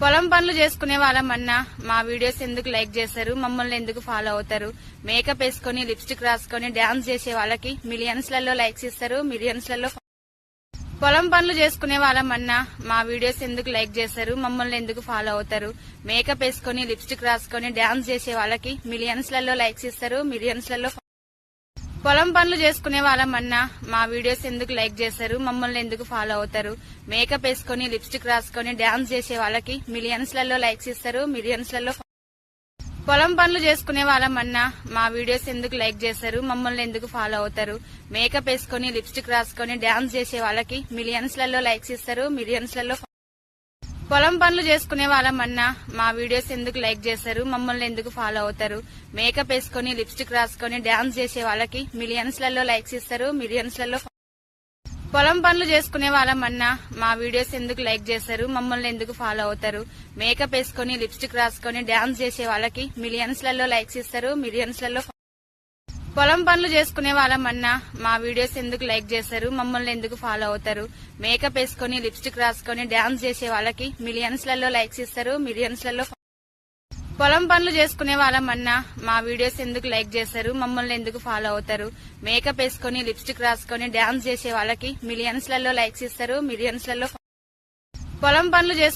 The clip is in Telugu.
పొలం పనులు చేసుకునే వాళ్ళమన్నా మా వీడియోస్ ఎందుకు లైక్ చేస్తారు మమ్మల్ని ఎందుకు ఫాలో అవుతారు? మేకప్ వేసుకొని లిప్స్టిక్ రాసుకొని డాన్స్ చేసే వాళ్ళకి మిలియన్స్లలో లైక్స్ ఇస్తారు. మిలియన్స్లలో పొలం పనులు చేసుకునే వాళ్ళమన్నా మా వీడియోస్ ఎందుకు లైక్ చేస్తారు మమ్మల్ని ఎందుకు ఫాలో అవుతారు? మేకప్ వేసుకొని లిప్స్టిక్ రాసుకొని డాన్స్ చేసే వాళ్ళకి మిలియన్స్లలో లైక్స్ ఇస్తారు. మిలియన్స్లలో పొలం పనులు చేసుకునే వాళ్ళమన్నా మా వీడియోస్ ఎందుకు లైక్ చేస్తారు మమ్మల్ని ఎందుకు ఫాలో అవుతారు? మేకప్ వేసుకొని లిప్స్టిక్ రాసుకొని డాన్స్ చేసే వాళ్ళకి మిలియన్స్లలో లైక్స్ ఇస్తారు మిలియన్స్లలో పొలం పనులు చేసుకునే వాళ్ళమన్నా మా వీడియోస్ ఎందుకు లైక్ చేస్తారు మమ్మల్ని ఎందుకు ఫాలో అవుతారు? మేకప్ వేసుకొని లిప్స్టిక్ రాసుకొని డాన్స్ చేసే వాళ్ళకి మిలియన్స్లలో లైక్స్ ఇస్తారు మిలియన్స్లలో పొలం పనులు చేసుకునే వాళ్ళమన్నా మా వీడియోస్ ఎందుకు లైక్ చేస్తారు మమ్మల్ని ఎందుకు ఫాలో అవుతారు? మేకప్ వేసుకొని లిప్స్టిక్ రాసుకొని డాన్స్ చేసే వాళ్ళకి మిలియన్స్లలో లైక్స్ ఇస్తారు మిలియన్స్లలో పొలం పనులు చేసుకునే వాళ్ళమన్నా మా వీడియోస్ ఎందుకు లైక్ చేస్తారు మమ్మల్ని ఎందుకు ఫాలో అవుతారు? మేకప్ వేసుకొని లిప్స్టిక్ రాసుకొని డాన్స్ చేసే వాళ్ళకి మిలియన్స్లలో లైక్స్ ఇస్తారు మిలియన్స్లలో పొలం పనులు చేసుకునే వాళ్ళమన్నా మా వీడియోస్ ఎందుకు లైక్ చేస్తారు మమ్మల్ని ఎందుకు ఫాలో అవుతారు? మేకప్ వేసుకొని లిప్స్టిక్ రాసుకొని డాన్స్ చేసే వాళ్ళకి మిలియన్స్లలో లైక్స్ ఇస్తారు మిలియన్స్లలో పొలం పనులు చేసుకునే వాళ్ళమన్నా మా వీడియోస్ ఎందుకు లైక్ చేస్తారు మమ్మల్ని ఎందుకు ఫాలో అవుతారు? మేకప్ వేసుకొని లిప్స్టిక్ రాసుకొని డాన్స్ చేసే వాళ్ళకి మిలియన్స్లలో లైక్స్ ఇస్తారు మిలియన్స్లలో పొలం పనులు